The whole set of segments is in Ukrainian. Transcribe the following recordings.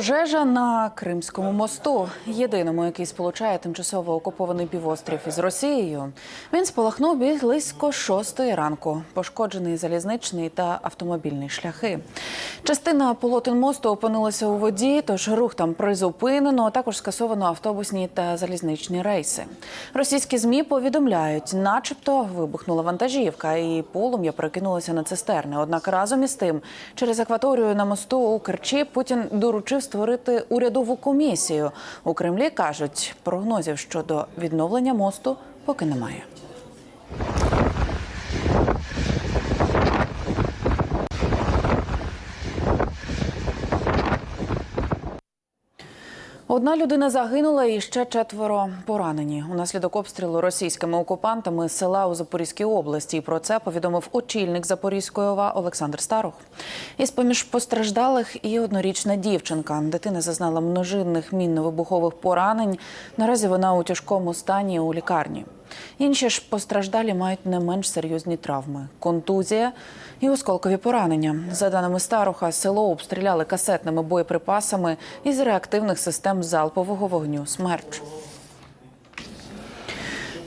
Пожежа на Кримському мосту, єдиному, який сполучає тимчасово окупований півострів із Росією. Він спалахнув близько шостої ранку. Пошкоджений залізничний та автомобільний шляхи. Частина полотен мосту опинилася у воді, тож рух там призупинено. а Також скасовано автобусні та залізничні рейси. Російські змі повідомляють, начебто вибухнула вантажівка, і полум'я перекинулося на цистерни. Однак разом із тим, через акваторію на мосту у Керчі Путін доручив створити урядову комісію. У Кремлі кажуть, прогнозів щодо відновлення мосту поки немає. Одна людина загинула і ще четверо поранені унаслідок обстрілу російськими окупантами села у Запорізькій області. Про це повідомив очільник Запорізької ОВА Олександр Старух. Із поміж постраждалих і однорічна дівчинка. Дитина зазнала множинних мінно-вибухових поранень. Наразі вона у тяжкому стані у лікарні. Інші ж постраждалі мають не менш серйозні травми: контузія і осколкові поранення. За даними Старуха, село обстріляли касетними боєприпасами із реактивних систем залпового вогню «Смерч».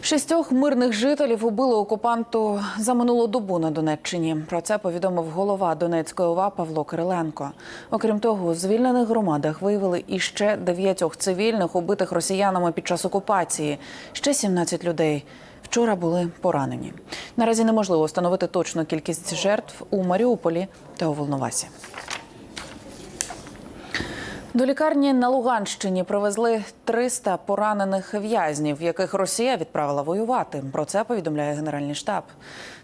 Шістьох мирних жителів убили окупанту за минулу добу на Донеччині. Про це повідомив голова Донецької ОВА Павло Кириленко. Окрім того, у звільнених громадах виявили іще дев'ятьох цивільних, убитих росіянами під час окупації. Ще 17 людей. Вчора були поранені. Наразі неможливо встановити точну кількість жертв у Маріуполі та у Волновасі. До лікарні на Луганщині привезли 300 поранених в'язнів, яких Росія відправила воювати. Про це повідомляє Генеральний штаб.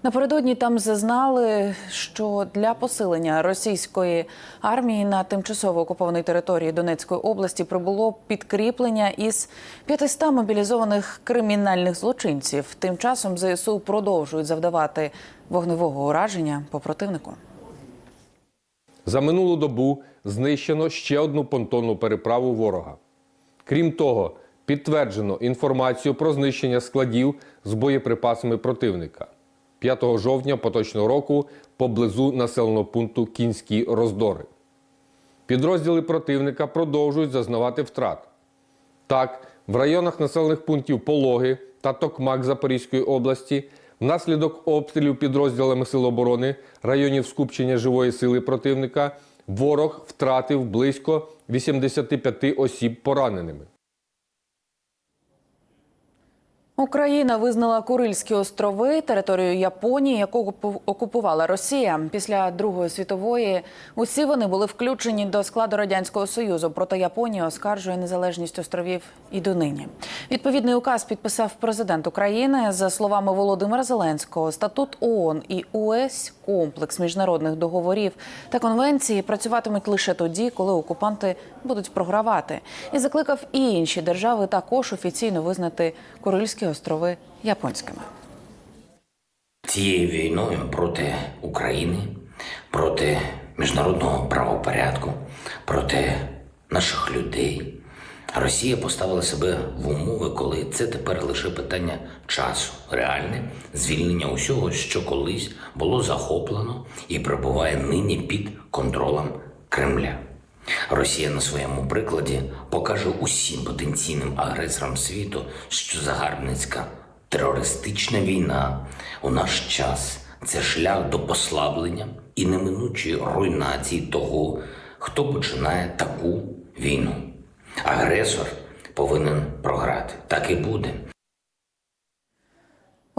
Напередодні там зазнали, що для посилення російської армії на тимчасово окупованій території Донецької області прибуло підкріплення із 500 мобілізованих кримінальних злочинців. Тим часом ЗСУ продовжують завдавати вогневого ураження по противнику. За минулу добу знищено ще одну понтонну переправу ворога. Крім того, підтверджено інформацію про знищення складів з боєприпасами противника 5 жовтня поточного року поблизу населеного пункту Кінські роздори. Підрозділи противника продовжують зазнавати втрат. Так, в районах населених пунктів Пологи та Токмак Запорізької області внаслідок обстрілів підрозділами Сил оборони районів скупчення живої сили противника ворог втратив близько 85 осіб пораненими. Україна визнала Курильські острови територією Японії, яку окупу- окупувала Росія. Після Другої світової усі вони були включені до складу радянського союзу. Проте Японія оскаржує незалежність островів і донині. Відповідний указ підписав президент України. За словами Володимира Зеленського, статут ООН і увесь комплекс міжнародних договорів та конвенцій працюватимуть лише тоді, коли окупанти будуть програвати. І закликав і інші держави також офіційно визнати Курильські острови японськими. цією війною проти України, проти міжнародного правопорядку, проти наших людей. Росія поставила себе в умови, коли це тепер лише питання часу, реальне звільнення усього, що колись було захоплено і перебуває нині під контролем Кремля. Росія на своєму прикладі покаже усім потенційним агресорам світу, що загарбницька терористична війна у наш час це шлях до послаблення і неминучої руйнації того, хто починає таку війну. Агресор повинен програти. Так і буде.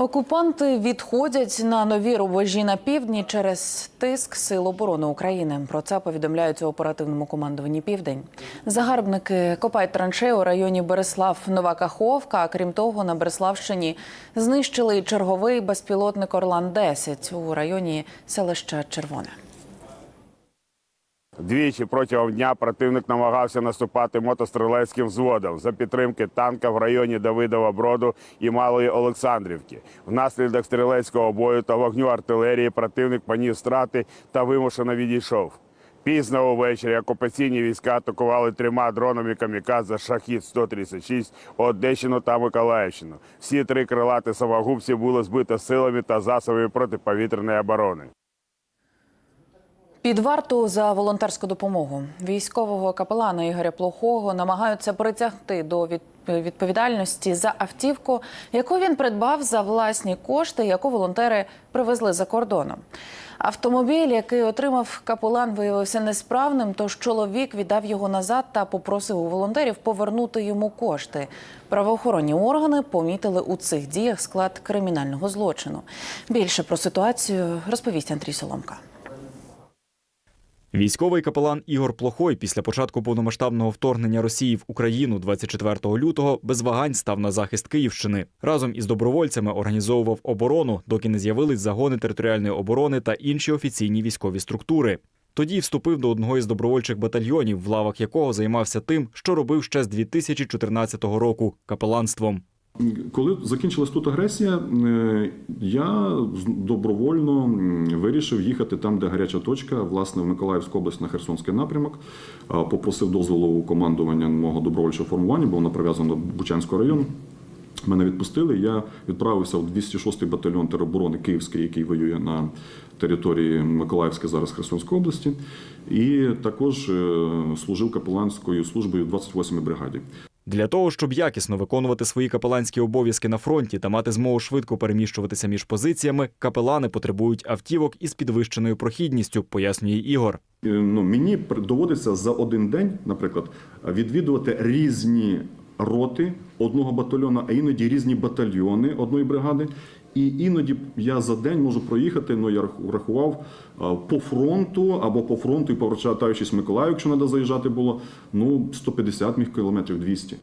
Окупанти відходять на нові рубежі на півдні через тиск Сил оборони України. Про це повідомляють у оперативному командуванні Південь. Загарбники копають траншеї у районі Береслав Нова Каховка. А крім того, на Береславщині знищили черговий безпілотник Орлан 10 у районі селища Червоне. Двічі протягом дня противник намагався наступати мотострілецьким взводом за підтримки танка в районі Давидова Броду і Малої Олександрівки. Внаслідок стрілецького бою та вогню артилерії противник поніс страти та вимушено відійшов. Пізно увечері окупаційні війська атакували трьома дронами камікадзе шахід 136 Одещину та Миколаївщину. Всі три крилати самогубці були збито силами та засобами протиповітряної оборони. Під варту за волонтерську допомогу військового капелана Ігоря Плохого намагаються притягти до відповідальності за автівку, яку він придбав за власні кошти, яку волонтери привезли за кордоном. Автомобіль, який отримав капелан, виявився несправним, тож чоловік віддав його назад та попросив у волонтерів повернути йому кошти. Правоохоронні органи помітили у цих діях склад кримінального злочину. Більше про ситуацію розповість Андрій Соломка. Військовий капелан Ігор Плохой після початку повномасштабного вторгнення Росії в Україну 24 лютого без вагань став на захист Київщини. Разом із добровольцями організовував оборону, доки не з'явились загони територіальної оборони та інші офіційні військові структури. Тоді вступив до одного із добровольчих батальйонів, в лавах якого займався тим, що робив ще з 2014 року капеланством. Коли закінчилась тут агресія, е, я добровольно вирішив їхати там, де гаряча точка, власне, в Миколаївську область на Херсонський напрямок. Попросив дозволу у командування мого добровольчого формування, бо воно прив'язано до Бучанського району. Мене відпустили. Я відправився в 206-й батальйон тероборони Київський, який воює на території Миколаївської зараз Херсонської області, і також е, служив капеланською службою в 28-й бригаді. Для того, щоб якісно виконувати свої капеланські обов'язки на фронті та мати змогу швидко переміщуватися між позиціями, капелани потребують автівок із підвищеною прохідністю, пояснює Ігор. Е, ну, мені доводиться за один день, наприклад, відвідувати різні роти одного батальйону, а іноді різні батальйони одної бригади. І іноді я за день можу проїхати, ну я рахував по фронту або по фронту і повертаючись в Миколаїв, якщо треба заїжджати було, ну 150 міг кілометрів 200.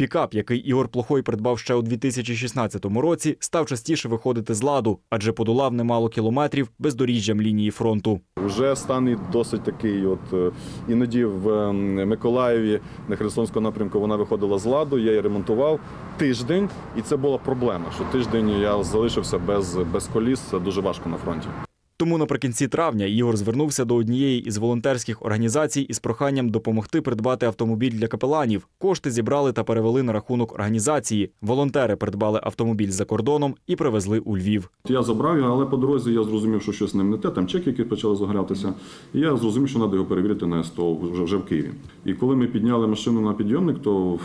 Пікап, який Ігор Плохой придбав ще у 2016 році, став частіше виходити з ладу, адже подолав немало кілометрів бездоріжжям лінії фронту. Вже стан досить такий. От е, іноді в е, Миколаєві на Херсонському напрямку вона виходила з ладу. Я її ремонтував тиждень, і це була проблема. Що тиждень я залишився без, без коліс. Це дуже важко на фронті. Тому наприкінці травня Ігор звернувся до однієї із волонтерських організацій із проханням допомогти придбати автомобіль для капеланів. Кошти зібрали та перевели на рахунок організації. Волонтери придбали автомобіль за кордоном і привезли у Львів. Я забрав його, але по дорозі я зрозумів, що щось з ним не те. Там чеки, які почали загорятися. І я зрозумів, що треба його перевірити на СТО вже, вже в Києві. І коли ми підняли машину на підйомник, то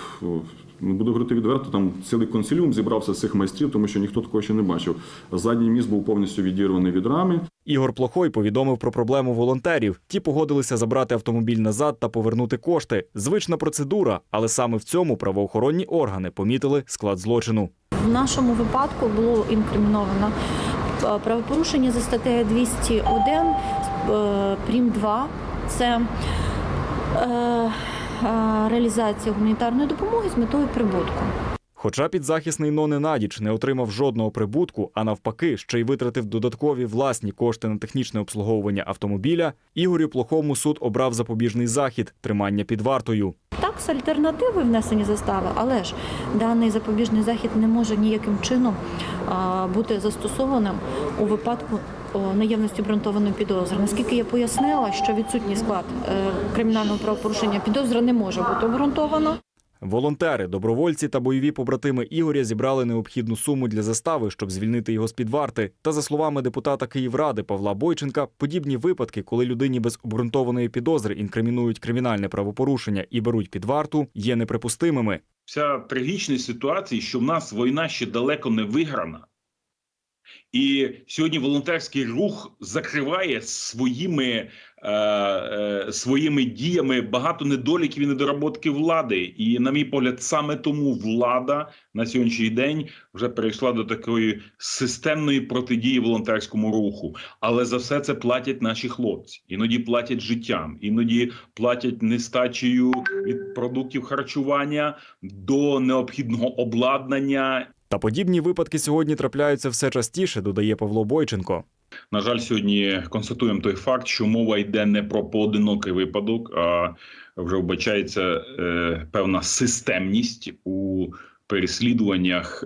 буду говорити відверто, там цілий консиліум зібрався з цих майстрів, тому що ніхто такого ще не бачив. Задній міст був повністю відірваний від рами. Ігор Плохой повідомив про проблему волонтерів. Ті погодилися забрати автомобіль назад та повернути кошти. Звична процедура, але саме в цьому правоохоронні органи помітили склад злочину. В нашому випадку було інкриміновано е, правопорушення за статтею 201 е, прим 2. Це е, е, реалізація гуманітарної допомоги з метою прибутку. Хоча підзахисний Ноне Надіч не отримав жодного прибутку, а навпаки, ще й витратив додаткові власні кошти на технічне обслуговування автомобіля, Ігорю Плохому суд обрав запобіжний захід тримання під вартою. Так, з альтернативи внесені застави, але ж даний запобіжний захід не може ніяким чином бути застосованим у випадку наявності обґрунтованої підозри. Наскільки я пояснила, що відсутній склад е, кримінального правопорушення підозра не може бути обґрунтована. Волонтери, добровольці та бойові побратими Ігоря зібрали необхідну суму для застави, щоб звільнити його з під варти. Та за словами депутата Київради Павла Бойченка, подібні випадки, коли людині без обґрунтованої підозри інкримінують кримінальне правопорушення і беруть під варту, є неприпустимими. Вся трагічність ситуації, що в нас війна ще далеко не виграна. І сьогодні волонтерський рух закриває своїми, е, е, своїми діями багато недоліків і недоработки влади. І, на мій погляд, саме тому влада на сьогоднішній день вже перейшла до такої системної протидії волонтерському руху. Але за все це платять наші хлопці. Іноді платять життям, іноді платять нестачею від продуктів харчування до необхідного обладнання Та подібні випадки сьогодні трапляються все частіше, додає Павло Бойченко. На жаль, сьогодні констатуємо той факт, що мова йде не про поодинокий випадок, а вже вбачається е, певна системність у переслідуваннях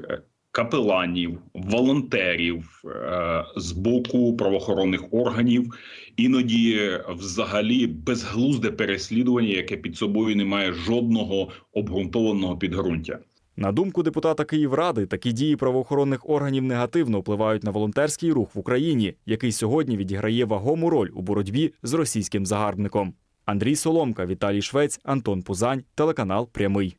капеланів, волонтерів е, з боку правоохоронних органів, іноді взагалі безглузде переслідування, яке під собою не має жодного обґрунтованого підґрунтя. На думку депутата Київради, такі дії правоохоронних органів негативно впливають на волонтерський рух в Україні, який сьогодні відіграє вагому роль у боротьбі з російським загарбником. Андрій Соломка, Віталій Швець, Антон Пузань, телеканал Прямий.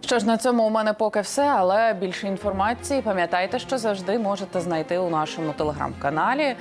Що ж на цьому у мене поки все, але більше інформації пам'ятайте, що завжди можете знайти у нашому телеграм-каналі.